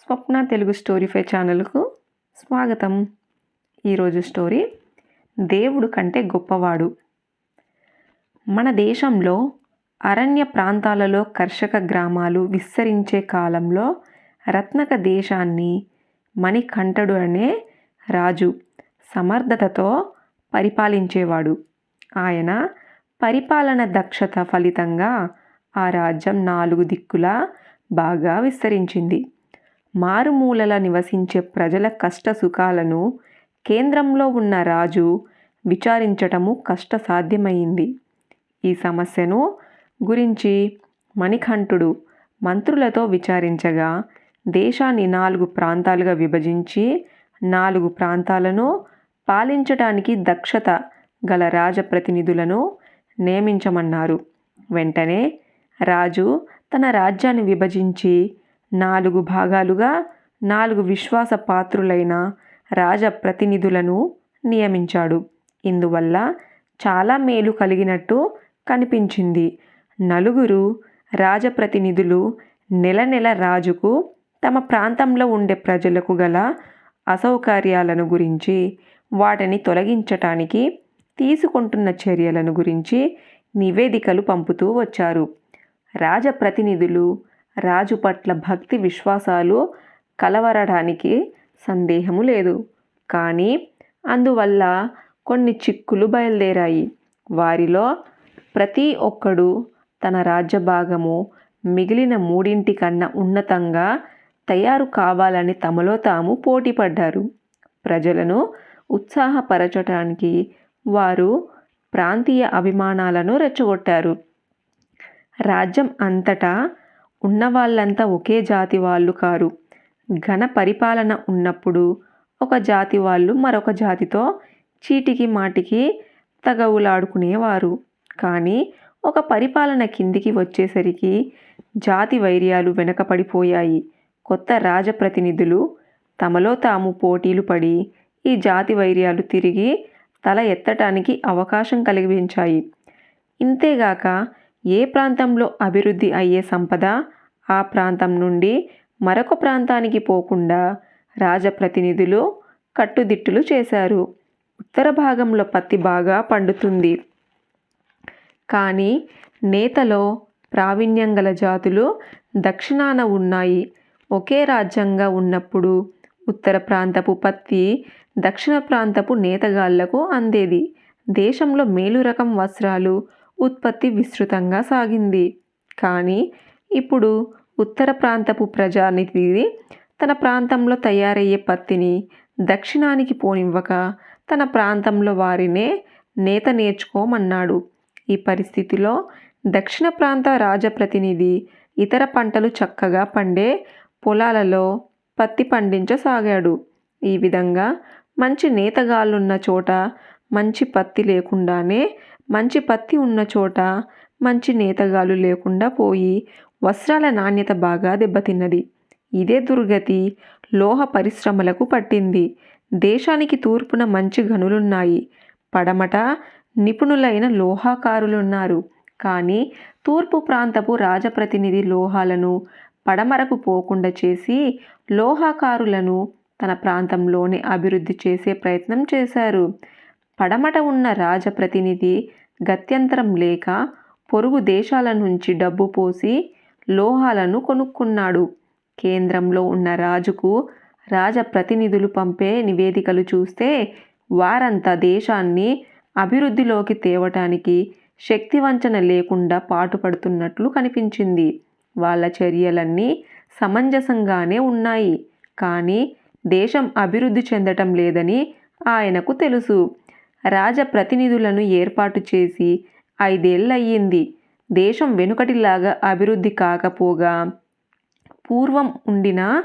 స్వప్న తెలుగు స్టోరీఫై ఛానల్కు స్వాగతం. ఈరోజు స్టోరీ దేవుడు కంటే గొప్పవాడు. మన దేశంలో అరణ్య ప్రాంతాలలో కర్షక గ్రామాలు విస్తరించే కాలంలో రత్నక దేశాన్ని మణికంఠుడు అనే రాజు సమర్థతతో పరిపాలించేవాడు. ఆయన పరిపాలన దక్షత ఫలితంగా ఆ రాజ్యం నాలుగు దిక్కులా బాగా విస్తరించింది. మారుమూలల నివసించే ప్రజల కష్ట సుఖాలను కేంద్రంలో ఉన్న రాజు విచారించటము కష్టసాధ్యమైంది. ఈ సమస్యను గురించి మణికంఠుడు మంత్రులతో విచారించగా దేశాన్ని నాలుగు ప్రాంతాలుగా విభజించి నాలుగు ప్రాంతాలను పాలించటానికి దక్షత గల రాజప్రతినిధులను నియమించమన్నారు. వెంటనే రాజు తన రాజ్యాన్ని విభజించి నాలుగు భాగాలుగా నాలుగు విశ్వాస పాత్రులైన రాజప్రతినిధులను నియమించాడు. ఇందువల్ల చాలా మేలు కలిగినట్టు కనిపించింది. నలుగురు రాజప్రతినిధులు నెల నెల రాజుకు తమ ప్రాంతంలో ఉండే ప్రజలకు గల అసౌకర్యాలను గురించి వాటిని తొలగించటానికి తీసుకుంటున్న చర్యలను గురించి నివేదికలు పంపుతూ వచ్చారు. రాజప్రతినిధులు రాజు పట్ల భక్తి విశ్వాసాలు కలవరడానికి సందేహము లేదు. కానీ అందువల్ల కొన్ని చిక్కులు బయలుదేరాయి. వారిలో ప్రతి ఒక్కడు తన రాజ్య భాగము మిగిలిన మూడింటి కన్నా ఉన్నతంగా తయారు కావాలని తమలో తాము పోటీపడ్డారు. ప్రజలను ఉత్సాహపరచడానికి వారు ప్రాంతీయ అభిమానాలను రెచ్చగొట్టారు. రాజ్యం అంతటా ఉన్నవాళ్ళంతా ఒకే జాతి వాళ్ళు కారు. ఘన పరిపాలన ఉన్నప్పుడు ఒక జాతి వాళ్ళు మరొక జాతితో చీటికి మాటికి తగవులాడుకునేవారు. కానీ ఒక పరిపాలన కిందికి వచ్చేసరికి జాతి వైర్యాలు వెనకపడిపోయాయి. కొత్త రాజప్రతినిధులు తమలో తాము పోటీలు పడి ఈ జాతి వైర్యాలు తిరిగి తల ఎత్తటానికి అవకాశం కలిగించాయి. ఇంతేగాక ఏ ప్రాంతంలో అభివృద్ధి అయ్యే సంపద? ఆ ప్రాంతం నుండి మరొక ప్రాంతానికి పోకుండా రాజప్రతినిధులు కట్టుదిట్టులు చేశారు. ఉత్తర భాగంలో పత్తి బాగా పండుతుంది. కానీ నేతలో ప్రావీణ్యం గల జాతులు దక్షిణాన ఉన్నాయి. ఒకే రాజ్యంగా ఉన్నప్పుడు ఉత్తర ప్రాంతపు పత్తి దక్షిణ ప్రాంతపు నేతగాళ్ళకు అందేది. దేశంలో మేలు రకం వస్త్రాలు ఉత్పత్తి విస్తృతంగా సాగింది. కానీ ఇప్పుడు ఉత్తర ప్రాంతపు ప్రజానిధి తన ప్రాంతంలో తయారయ్యే పత్తిని దక్షిణానికి పోనివ్వక తన ప్రాంతంలో వారినే నేత నేర్చుకోమన్నాడు. ఈ పరిస్థితిలో దక్షిణ ప్రాంత రాజప్రతినిధి ఇతర పంటలు చక్కగా పండే పొలాలలో పత్తి పండించసాగాడు. ఈ విధంగా మంచి నేతగాళ్ళున్న చోట మంచి పత్తి లేకుండానే మంచి పత్తి ఉన్న చోట మంచి నేతగాలు లేకుండా పోయి వస్త్రాల నాణ్యత బాగా దెబ్బతిన్నది. ఇదే దుర్గతి లోహ పరిశ్రమలకు పట్టింది. దేశానికి తూర్పున మంచి గనులున్నాయి. పడమట నిపుణులైన లోహాకారులున్నారు. కానీ తూర్పు ప్రాంతపు రాజప్రతినిధి లోహాలను పడమరకు పోకుండా చేసి లోహాకారులను తన ప్రాంతంలోనే అభివృద్ధి చేసే ప్రయత్నం చేశారు. పడమట ఉన్న రాజప్రతినిధి గత్యంతరం లేక పొరుగు దేశాల నుంచి డబ్బు పోసి లోహాలను కొనుక్కున్నాడు. కేంద్రంలో ఉన్న రాజుకు రాజప్రతినిధులు పంపే నివేదికలు చూస్తే వారంతా దేశాన్ని అభివృద్ధిలోకి తేవటానికి శక్తివంచన లేకుండా పాటుపడుతున్నట్లు కనిపించింది. వాళ్ళ చర్యలన్నీ సమంజసంగానే ఉన్నాయి. కానీ దేశం అభివృద్ధి చెందటం లేదని ఆయనకు తెలుసు. రాజప్రతినిధులను ఏర్పాటు చేసి ఐదేళ్ళయ్యింది. దేశం వెనుకటిలాగా అభివృద్ధి కాకపోగా పూర్వం ఉండిన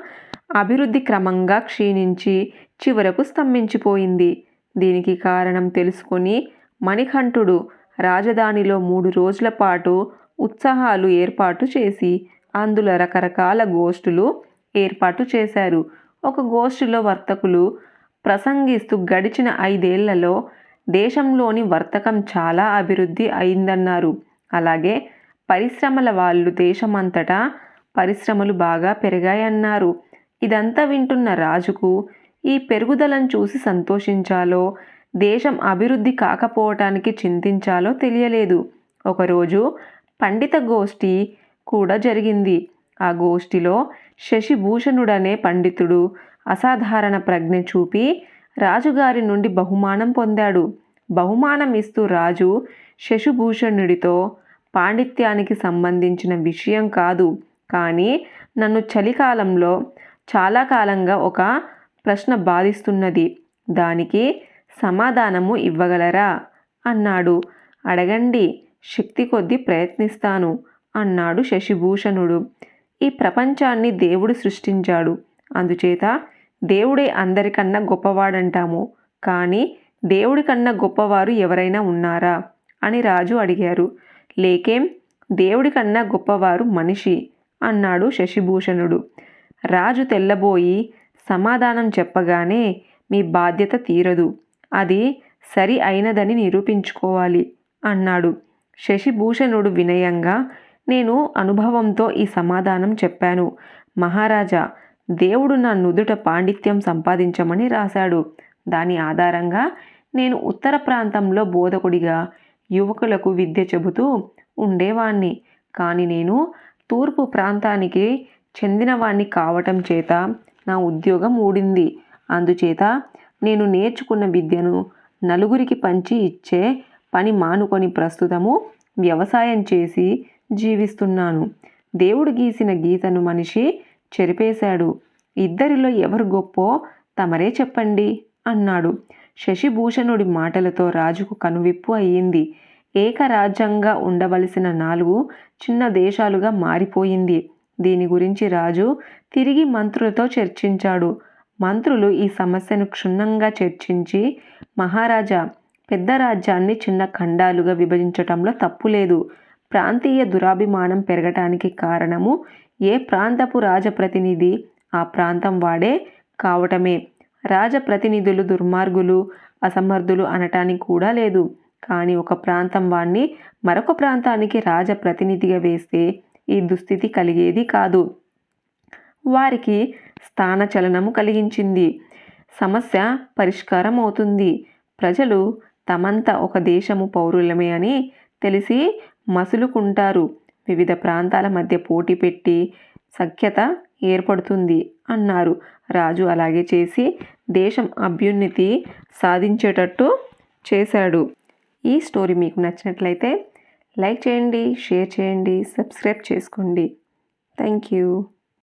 అభివృద్ధి క్రమంగా క్షీణించి చివరకు స్తంభించిపోయింది. దీనికి కారణం తెలుసుకొని మణికంఠుడు రాజధానిలో మూడు రోజుల పాటు ఉత్సాహాలు ఏర్పాటు చేసి అందులో రకరకాల గోష్ఠులు ఏర్పాటు చేశారు. ఒక గోష్ఠిలో వర్తకులు ప్రసంగిస్తూ గడిచిన ఐదేళ్ళలో దేశంలోని వర్తకం చాలా అభివృద్ధి అయిందన్నారు. అలాగే పరిశ్రమల వాళ్ళు దేశమంతటా పరిశ్రమలు బాగా పెరిగాయన్నారు. ఇదంతా వింటున్న రాజుకు ఈ పెరుగుదలను చూసి సంతోషించాలో దేశం అభివృద్ధి కాకపోవటానికి చింతించాలో తెలియలేదు. ఒకరోజు పండిత గోష్ఠి కూడా జరిగింది. ఆ గోష్ఠిలో శశిభూషణుడనే పండితుడు అసాధారణ ప్రజ్ఞ చూపి రాజుగారి నుండి బహుమానం పొందాడు. బహుమానం ఇస్తూ రాజు శశిభూషణుడితో పాండిత్యానికి సంబంధించిన విషయం కాదు. కానీ నన్ను చలికాలంలో చాలా కాలంగా ఒక ప్రశ్న బాధిస్తున్నది. దానికి సమాధానము ఇవ్వగలరా? అన్నాడు. అడగండి శక్తి కొద్దీ ప్రయత్నిస్తాను అన్నాడు శశిభూషణుడు. ఈ ప్రపంచాన్ని దేవుడు సృష్టించాడు. అందుచేత దేవుడే అందరికన్నా గొప్పవాడంటాము. కానీ దేవుడి కన్నా గొప్పవారు ఎవరైనా ఉన్నారా? అని రాజు అడిగారు. లేకేం? దేవుడి కన్నా గొప్పవారు మనిషి అన్నాడు శశిభూషణుడు. రాజు తెల్లబోయి సమాధానం చెప్పగానే మీ బాధ్యత తీరదు. అది సరి అయినదని నిరూపించుకోవాలి అన్నాడు. శశిభూషణుడు వినయంగా నేను అనుభవంతో ఈ సమాధానం చెప్పాను. మహారాజా దేవుడు నా నుదుట పాండిత్యం సంపాదించమని రాశాడు. దాని ఆధారంగా నేను ఉత్తర ప్రాంతంలో బోధకుడిగా యువకులకు విద్య చెబుతూ ఉండేవాణ్ణి. కానీ నేను తూర్పు ప్రాంతానికి చెందినవాణ్ణి కావటం చేత నా ఉద్యోగం ఊడింది. అందుచేత నేను నేర్చుకున్న విద్యను నలుగురికి పంచి ఇచ్చే పని మానుకొని ప్రస్తుతము వ్యవసాయం చేసి జీవిస్తున్నాను. దేవుడు గీసిన గీతను మనిషి చెరిపేశాడు. ఇద్దరిలో ఎవరు గొప్పో తమరే చెప్పండి అన్నాడు. శశిభూషణుడి మాటలతో రాజుకు కనువిప్పు అయ్యింది. ఏకరాజ్యంగా ఉండవలసిన నాలుగు చిన్న దేశాలుగా మారిపోయింది. దీని గురించి రాజు తిరిగి మంత్రులతో చర్చించాడు. మంత్రులు ఈ సమస్యను క్షుణ్ణంగా చర్చించి మహారాజా పెద్ద రాజ్యాన్ని చిన్న ఖండాలుగా విభజించటంలో తప్పులేదు. ప్రాంతీయ దురాభిమానం పెరగటానికి కారణము ఏ ప్రాంతపు రాజప్రతినిధి ఆ ప్రాంతం వాడే కావటమే. రాజప్రతినిధులు దుర్మార్గులు అసమర్థులు అనటానికి కూడా లేదు. కానీ ఒక ప్రాంతం వాణ్ణి మరొక ప్రాంతానికి రాజప్రతినిధిగా వేస్తే ఈ దుస్థితి కలిగేది కాదు. వారికి స్థానచలనము కలిగించింది. సమస్య పరిష్కారం అవుతుంది ప్రజలు తమంతా ఒక దేశము పౌరులమే అని తెలిసి మసులుకుంటారు. వివిధ ప్రాంతాల మధ్య పోటీ పెట్టి సఖ్యత ఏర్పడుతుంది అన్నారు. రాజు అలాగే చేసి దేశం అభ్యున్నతి సాధించేటట్టు చేశాడు. ఈ స్టోరీ మీకు నచ్చినట్లయితే లైక్ చేయండి షేర్ చేయండి సబ్స్క్రైబ్ చేసుకోండి. Thank you.